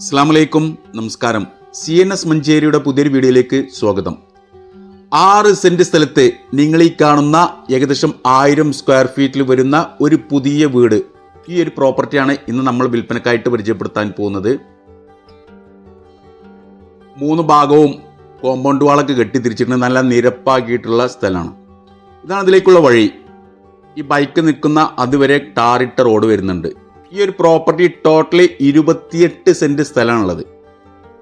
അസ്സാം വലൈക്കും നമസ്കാരം. സി എൻ എസ് മഞ്ചേരിയുടെ പുതിയൊരു വീഡിയോയിലേക്ക് സ്വാഗതം. ആറ് സെന്റ് സ്ഥലത്ത് നിങ്ങൾ ഈ കാണുന്ന ഏകദേശം ആയിരം സ്ക്വയർ ഫീറ്റിൽ വരുന്ന ഒരു പുതിയ വീട് ഈ ഒരു പ്രോപ്പർട്ടിയാണ് ഇന്ന് നമ്മൾ വിൽപ്പനക്കായിട്ട് പരിചയപ്പെടുത്താൻ പോകുന്നത്. മൂന്ന് ഭാഗവും കോമ്പൗണ്ട് വാളൊക്കെ കെട്ടി തിരിച്ചിട്ട് നല്ല നിരപ്പാക്കിയിട്ടുള്ള സ്ഥലമാണ്. ഇതാണ് അതിലേക്കുള്ള വഴി. ഈ ബൈക്ക് നിൽക്കുന്ന അതുവരെ ടാറിട്ട റോഡ് വരുന്നുണ്ട്. ഈ ഒരു പ്രോപ്പർട്ടി ടോട്ടലി ഇരുപത്തിയെട്ട് സെന്റ് സ്ഥലമാണുള്ളത്.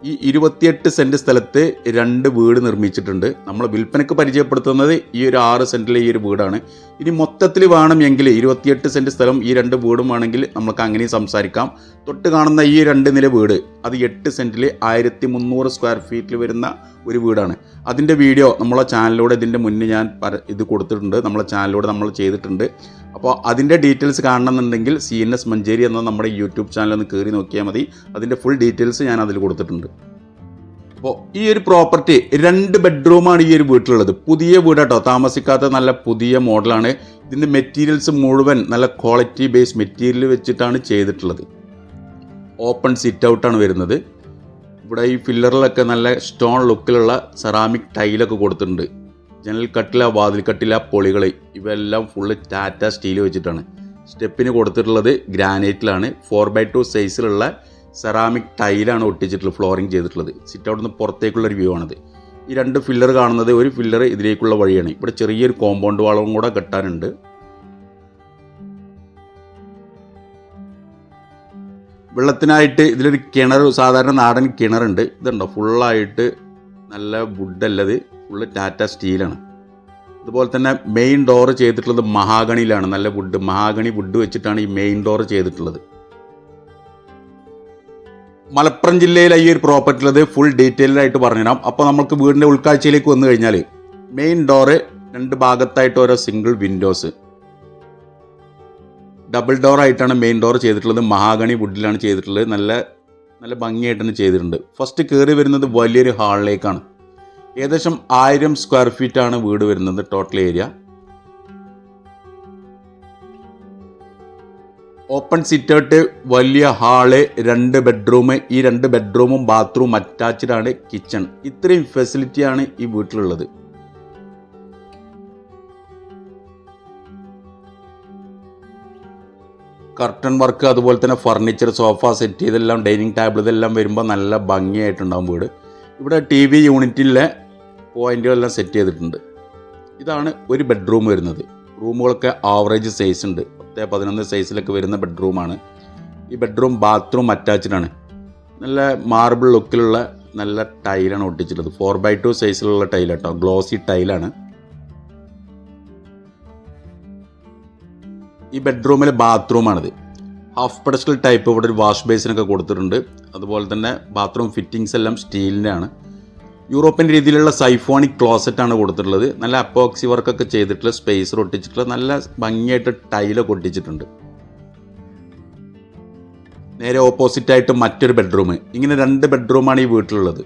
ഈ ഇരുപത്തിയെട്ട് സെന്റ് സ്ഥലത്ത് രണ്ട് വീട് നിർമ്മിച്ചിട്ടുണ്ട്. നമ്മൾ വിൽപ്പനക്ക് പരിചയപ്പെടുത്തുന്നത് ഈ ഒരു ആറ് സെന്റിലെ ഈ ഒരു വീടാണ്. ഇനി മൊത്തത്തിൽ വേണമെങ്കിൽ ഇരുപത്തിയെട്ട് സെന്റ് സ്ഥലം ഈ രണ്ട് വീടും വേണമെങ്കിൽ നമുക്ക് അങ്ങനെയും സംസാരിക്കാം. തൊട്ട് കാണുന്ന ഈ രണ്ട് നില വീട് അത് എട്ട് സെന്റിൽ ആയിരത്തി മുന്നൂറ് സ്ക്വയർ ഫീറ്റിൽ വരുന്ന ഒരു വീടാണ്. അതിന്റെ വീഡിയോ നമ്മളെ ചാനലിലൂടെ ഇതിന്റെ മുന്നേ ഞാൻ ഇത് കൊടുത്തിട്ടുണ്ട്. നമ്മളെ ചാനലിലൂടെ നമ്മൾ ചെയ്തിട്ടുണ്ട്. അപ്പോൾ അതിന്റെ ഡീറ്റെയിൽസ് കാണണമെന്നുണ്ടെങ്കിൽ സി എൻ എസ് മഞ്ചേരി എന്ന നമ്മുടെ യൂട്യൂബ് ചാനൽ ഒന്ന് കയറി നോക്കിയാൽ മതി. അതിന്റെ ഫുൾ ഡീറ്റെയിൽസ് ഞാൻ അതിൽ കൊടുത്തിട്ടുണ്ട്. അപ്പോൾ ഈ ഒരു പ്രോപ്പർട്ടി രണ്ട് ബെഡ്റൂമാണ് ഈ ഒരു വീട്ടിലുള്ളത്. പുതിയ വീടാട്ടോ. താമസിക്കാത്ത നല്ല പുതിയ മോഡലാണ് ഇതിന്റെ മെറ്റീരിയൽസ് മുഴുവൻ നല്ല ക്വാളിറ്റി ബേസ് മെറ്റീരിയൽ വെച്ചിട്ടാണ് ചെയ്തിട്ടുള്ളത്. ഓപ്പൺ സിറ്റ് ഔട്ടാണ് വരുന്നത്. ഇവിടെ ഈ ഫില്ലറിലൊക്കെ നല്ല സ്റ്റോൺ ലുക്കിലുള്ള സെറാമിക് ടൈലൊക്കെ കൊടുത്തിട്ടുണ്ട്. ജനൽ കട്ടില വാതിൽ കട്ടില പൊളികൾ ഇവയെല്ലാം ഫുള്ള് ടാറ്റ സ്റ്റീൽ വെച്ചിട്ടാണ്. സ്റ്റെപ്പിന് കൊടുത്തിട്ടുള്ളത് ഗ്രാനൈറ്റിലാണ് ഫോർ ബൈ ടു സൈസിലുള്ള സെറാമിക് ടൈലാണ് ഒട്ടിച്ചിട്ടുള്ളത് ഫ്ലോറിങ് ചെയ്തിട്ടുള്ളത്. സിറ്റ് ഔട്ടിൽ നിന്ന് പുറത്തേക്കുള്ള ഒരു വ്യൂ ആണത്. ഈ രണ്ട് ഫില്ലർ കാണുന്നത് ഒരു ഫില്ലർ ഇതിലേക്കുള്ള വഴിയാണ്. ഇവിടെ ചെറിയൊരു കോമ്പൗണ്ട് വാളവും കൂടെ കെട്ടാനുണ്ട്. വെള്ളത്തിനായിട്ട് ഇതിലൊരു കിണർ സാധാരണ നാടൻ കിണറുണ്ട്. ഇതുണ്ടോ? ഫുള്ളായിട്ട് നല്ല വുഡല്ലത്. ഫുള്ള് ടാറ്റ സ്റ്റീലാണ്. അതുപോലെ തന്നെ മെയിൻ ഡോർ ചെയ്തിട്ടുള്ളത് മഹാഗണിയിലാണ്. നല്ല വുഡ്. മഹാഗണി വുഡ് വെച്ചിട്ടാണ് ഈ മെയിൻ ഡോർ ചെയ്തിട്ടുള്ളത്. മലപ്പുറം ജില്ലയിലെ ഈ ഒരു പ്രോപ്പർട്ടി ഉള്ളത് ഫുൾ ഡീറ്റെയിൽഡായിട്ട് പറഞ്ഞുതരാം. അപ്പോൾ നമുക്ക് വീടിന്റെ ഉൾക്കാഴ്ചയിലേക്ക് വന്നു കഴിഞ്ഞാൽ മെയിൻ ഡോറ് രണ്ട് ഭാഗത്തായിട്ട് ഓരോ സിംഗിൾ വിൻഡോസ്. ഡബിൾ ഡോർ ആയിട്ടാണ് മെയിൻ ഡോർ ചെയ്തിട്ടുള്ളത്. മഹാഗണി വുഡിലാണ് ചെയ്തിട്ടുള്ളത്. നല്ല നല്ല ഭംഗിയായിട്ട് തന്നെ ചെയ്തിട്ടുണ്ട്. ഫസ്റ്റ് കയറി വരുന്നത് വലിയൊരു ഹാളിലേക്കാണ്. ഏകദേശം ആയിരം സ്ക്വയർ ഫീറ്റ് ആണ് വീട് വരുന്നത് ടോട്ടൽ ഏരിയ ഓപ്പൺ സിറ്റൗട്ട് വലിയ ഹാൾ രണ്ട് ബെഡ്റൂം ഈ രണ്ട് ബെഡ്റൂമും ബാത്റൂം അറ്റാച്ച്ഡ് ആണ് കിച്ചൺ ഇത്രയും ഫെസിലിറ്റിയാണ് ഈ വീട്ടിലുള്ളത്. കർട്ടൺ വർക്ക് അതുപോലെ തന്നെ ഫർണിച്ചർ സോഫ സെറ്റ് ഇതെല്ലാം ഡൈനിങ് ടേബിൾ ഇതെല്ലാം വരുമ്പോൾ നല്ല ഭംഗിയായിട്ടുണ്ടാകും വീട്. ഇവിടെ ടി വി യൂണിറ്റിലെ പോയിന്റുകളെല്ലാം സെറ്റ് ചെയ്തിട്ടുണ്ട്. ഇതാണ് ഒരു ബെഡ്റൂം വരുന്നത്. റൂമുകളൊക്കെ ആവറേജ് സൈസ് ഉണ്ട്. പത്ത് പതിനൊന്ന് സൈസിലൊക്കെ വരുന്ന ബെഡ്റൂമാണ് ഈ ബെഡ്റൂം ബാത്റൂം അറ്റാച്ച്ഡ് ആണ്. നല്ല മാർബിൾ ലുക്കിലുള്ള നല്ല ടൈലാണ് ഒട്ടിച്ചിട്ടുള്ളത്. ഫോർ ബൈ ടു സൈസിലുള്ള ടൈലാണ് കേട്ടോ ഗ്ലോസി ടൈലാണ് ഈ ബെഡ്റൂമിലെ ബാത്റൂമാണിത് ഹാഫ് പെഡസ്റ്റൽ ടൈപ്പ് ഇവിടെ ഒരു വാഷ് ബേസിനൊക്കെ കൊടുത്തിട്ടുണ്ട്. അതുപോലെ തന്നെ ബാത്റൂം ഫിറ്റിംഗ്സ് എല്ലാം സ്റ്റീലിന്റെ ആണ്. യൂറോപ്യൻ രീതിയിലുള്ള സൈഫോണിക് ക്ലോസറ്റ് ആണ് കൊടുത്തിട്ടുള്ളത്. നല്ല അപ്പോക്സി വർക്കൊക്കെ ചെയ്തിട്ടുള്ള സ്പേസർ ഒട്ടിച്ചിട്ടുള്ള നല്ല ഭംഗിയായിട്ട് ടൈലൊക്കെ ഒട്ടിച്ചിട്ടുണ്ട്. നേരെ ഓപ്പോസിറ്റായിട്ട് മറ്റൊരു ബെഡ്റൂം ഇങ്ങനെ രണ്ട് ബെഡ്റൂമാണ് ഈ വീട്ടിലുള്ളത്.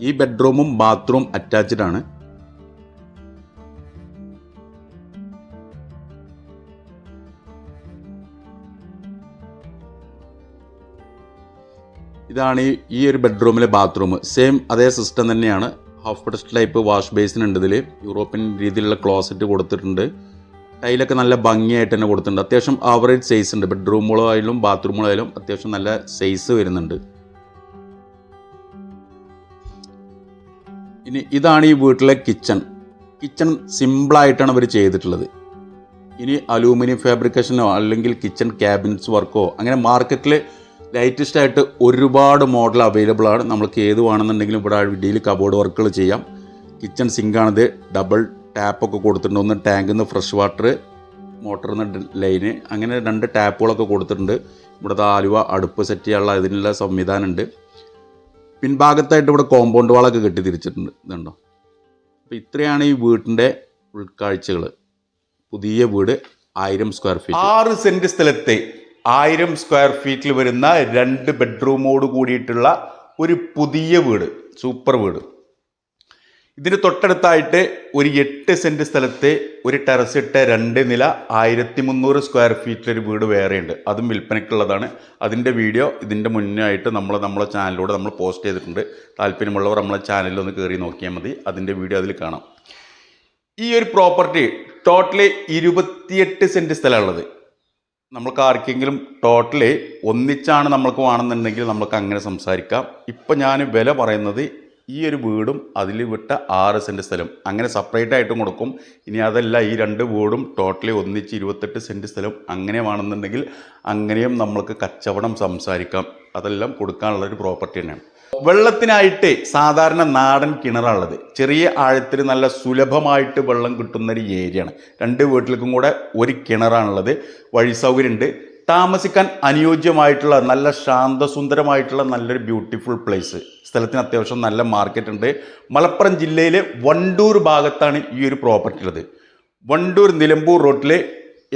ഈ ബെഡ്റൂമും ബാത്റൂം അറ്റാച്ച്ഡ് ആണ്. ഇതാണ് ഈ ഈ ഒരു ബെഡ്റൂമിലെ ബാത്റൂം സെയിം അതേ സിസ്റ്റം തന്നെയാണ്. Half pedestal type wash basin ഉണ്ട് ഇതിൽ യൂറോപ്യൻ രീതിയിലുള്ള ക്ലോസറ്റ് കൊടുത്തിട്ടുണ്ട്. ടൈലൊക്കെ നല്ല ഭംഗിയായിട്ട് തന്നെ കൊടുത്തിട്ടുണ്ട്. അത്യാവശ്യം ആവറേജ് സൈസ് ഉണ്ട്. ബെഡ്റൂമുകളായാലും ബാത്റൂമുകളായാലും അത്യാവശ്യം നല്ല സൈസ് വരുന്നുണ്ട്. ഇനി ഇതാണ് ഈ വീട്ടിലെ കിച്ചൺ കിച്ചൺ സിമ്പിളായിട്ടാണ് അവർ ചെയ്തിട്ടുള്ളത്. ഇനി അലൂമിനിയം ഫാബ്രിക്കേഷനോ അല്ലെങ്കിൽ കിച്ചൺ ക്യാബിനറ്റ്സ് വർക്കോ അങ്ങനെ മാർക്കറ്റിൽ ലേറ്റസ്റ്റ് ആയിട്ട് ഒരുപാട് മോഡൽ അവൈലബിൾ ആണ്. നമ്മൾക്ക് ഏത് വേണമെന്നുണ്ടെങ്കിലും ഇവിടെ അടിയിൽ കബോർഡ് വർക്കുകൾ ചെയ്യാം. കിച്ചൺ സിങ്കാണിത് ഡബിൾ ടാപ്പൊക്കെ കൊടുത്തിട്ടുണ്ട്. ഒന്ന് ടാങ്കിൽ നിന്ന് ഫ്രഷ് വാട്ടർ മോട്ടറിൽ നിന്ന് ലൈന് അങ്ങനെ രണ്ട് ടാപ്പുകളൊക്കെ കൊടുത്തിട്ടുണ്ട്. ഇവിടുത്തെ ആലുവ അടുപ്പ് സെറ്റ് ചെയ്യാനുള്ള ഇതിനുള്ള സംവിധാനമുണ്ട് പിൻഭാഗത്തായിട്ട് ഇവിടെ കോമ്പൗണ്ട് വാളൊക്കെ കെട്ടി തിരിച്ചിട്ടുണ്ട്. ഇതുണ്ടോ? അപ്പോൾ ഇത്രയാണ് ഈ വീട്ടിന്റെ ഉൾക്കാഴ്ചകൾ പുതിയ വീട് ആയിരം സ്ക്വയർ ഫീറ്റ് ആറ് സെന്റ് സ്ഥലത്തെ ആയിരം സ്ക്വയർ ഫീറ്റിൽ വരുന്ന രണ്ട് ബെഡ്റൂമോട് കൂടിയിട്ടുള്ള ഒരു പുതിയ വീട് സൂപ്പർ വീട്. ഇതിന് തൊട്ടടുത്തായിട്ട് ഒരു എട്ട് സെന്റ് സ്ഥലത്ത് ഒരു ടെറസ് ഇട്ട രണ്ട് നില ആയിരത്തി മുന്നൂറ് സ്ക്വയർ ഫീറ്റിലൊരു വീട് വേറെയുണ്ട്. അതും വിൽപ്പനയ്ക്കുള്ളതാണ്. അതിന്റെ വീഡിയോ ഇതിന്റെ മുന്നേ ആയിട്ട് നമ്മൾ നമ്മളെ ചാനലിലൂടെ നമ്മൾ പോസ്റ്റ് ചെയ്തിട്ടുണ്ട്. താല്പര്യമുള്ളവർ നമ്മളെ ചാനലിൽ ഒന്ന് കയറി നോക്കിയാൽ മതി. അതിന്റെ വീഡിയോ അതിൽ കാണാം. ഈ ഒരു പ്രോപ്പർട്ടി ടോട്ടലി ഇരുപത്തിയെട്ട് സെന്റ് സ്ഥലമുള്ളത് നമ്മൾക്ക് ആർക്കെങ്കിലും ടോട്ടലി ഒന്നിച്ചാണ് നമ്മൾക്ക് വേണമെന്നുണ്ടെങ്കിൽ നമുക്ക് അങ്ങനെ സംസാരിക്കാം. ഇപ്പം ഞാൻ വില പറയുന്നത് ഈ ഒരു വീടും അതിൽ വിട്ട ആറ് സെന്റ് സ്ഥലം. അങ്ങനെ സെപ്പറേറ്റ് ആയിട്ടും കൊടുക്കും. ഇനി അതല്ല ഈ രണ്ട് വീടും ടോട്ടലി ഒന്നിച്ച് ഇരുപത്തെട്ട് സെന്റ് സ്ഥലം അങ്ങനെ വേണമെന്നുണ്ടെങ്കിൽ അങ്ങനെയും നമ്മൾക്ക് കച്ചവടം സംസാരിക്കാം. അതെല്ലാം കൊടുക്കാനുള്ളൊരു പ്രോപ്പർട്ടി തന്നെയാണ്. വെള്ളത്തിനായിട്ട് സാധാരണ നാടൻ കിണറാണുള്ളത്. ചെറിയ ആഴത്തിൽ നല്ല സുലഭമായിട്ട് വെള്ളം കിട്ടുന്ന ഒരു ഏരിയയാണ്. രണ്ട് വീട്ടിലേക്കും കൂടെ ഒരു കിണറാണുള്ളത്. വഴി സൗകര്യമുണ്ട്. താമസിക്കാൻ അനുയോജ്യമായിട്ടുള്ള നല്ല ശാന്തസുന്ദരമായിട്ടുള്ള നല്ലൊരു ബ്യൂട്ടിഫുൾ പ്ലേസ് സ്ഥലത്തിന് അത്യാവശ്യം നല്ല മാർക്കറ്റ് ഉണ്ട്. മലപ്പുറം ജില്ലയിലെ വണ്ടൂർ ഭാഗത്താണ് ഈ ഒരു പ്രോപ്പർട്ടി ഉള്ളത്. വണ്ടൂർ നിലമ്പൂർ റോട്ടിൽ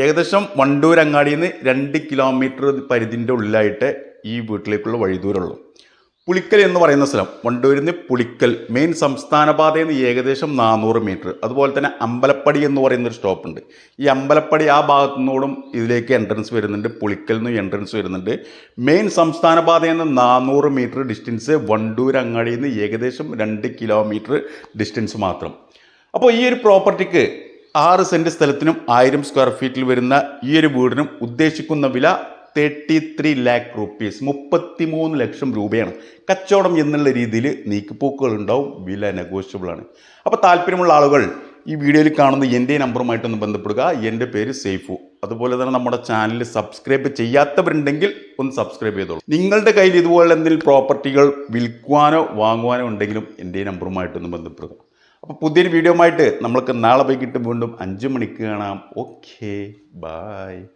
ഏകദേശം വണ്ടൂർ അങ്ങാടിയിൽ നിന്ന് രണ്ട് കിലോമീറ്റർ പരിധിന്റെ ഉള്ളിലായിട്ട് ഈ വീട്ടിലേക്കുള്ള വഴിദൂരമുള്ളൂ. പുളിക്കൽ എന്ന് പറയുന്ന സ്ഥലം വണ്ടൂരിൽ പുളിക്കൽ മെയിൻ സംസ്ഥാന പാതയിൽ നിന്ന് ഏകദേശം നാനൂറ് മീറ്റർ അതുപോലെ തന്നെ അമ്പലപ്പടി എന്ന് പറയുന്ന ഒരു സ്റ്റോപ്പ് ഉണ്ട്. ഈ അമ്പലപ്പടി ആ ഭാഗത്തു നിന്നോടും ഇതിലേക്ക് എൻട്രൻസ് വരുന്നുണ്ട്. പുളിക്കൽ നിന്ന് എൻട്രൻസ് വരുന്നുണ്ട്. മെയിൻ സംസ്ഥാന പാതയിൽ നിന്ന് നാനൂറ് മീറ്റർ ഡിസ്റ്റൻസ് വണ്ടൂർ അങ്ങാടിയിൽ നിന്ന് ഏകദേശം രണ്ട് കിലോമീറ്റർ ഡിസ്റ്റൻസ് മാത്രം. അപ്പോൾ ഈ ഒരു പ്രോപ്പർട്ടിക്ക് ആറ് സെന്റ് സ്ഥലത്തിനും ആയിരം സ്ക്വയർ ഫീറ്റിൽ വരുന്ന ഈ ഒരു വീടിനും ഉദ്ദേശിക്കുന്ന വില തേർട്ടി ത്രീ ലാക്ക് റുപ്പീസ് മുപ്പത്തി മൂന്ന് ലക്ഷം രൂപയാണ്. കച്ചവടം എന്നുള്ള രീതിയിൽ നീക്കിപ്പോക്കുകൾ ഉണ്ടാവും. വില നെഗോഷ്യബിൾ ആണ്. അപ്പോൾ താല്പര്യമുള്ള ആളുകൾ ഈ വീഡിയോയിൽ കാണുന്ന എന്റെ നമ്പറുമായിട്ടൊന്ന് ബന്ധപ്പെടുക. എന്റെ പേര് സേഫു അതുപോലെ തന്നെ നമ്മുടെ ചാനൽ സബ്സ്ക്രൈബ് ചെയ്യാത്തവരുണ്ടെങ്കിൽ ഒന്ന് സബ്സ്ക്രൈബ് ചെയ്തോളൂ. നിങ്ങളുടെ കയ്യിൽ ഇതുപോലെ എന്തെങ്കിലും പ്രോപ്പർട്ടികൾ വിൽക്കുവാനോ വാങ്ങുവാനോ ഉണ്ടെങ്കിലും എന്റെ നമ്പറുമായിട്ടൊന്ന് ബന്ധപ്പെടുക. അപ്പോൾ പുതിയൊരു വീഡിയോ ആയിട്ട് നമ്മൾക്ക് നാളെ വൈകിട്ട് വീണ്ടും അഞ്ച് മണിക്ക് കാണാം. ഓക്കെ. ബായ്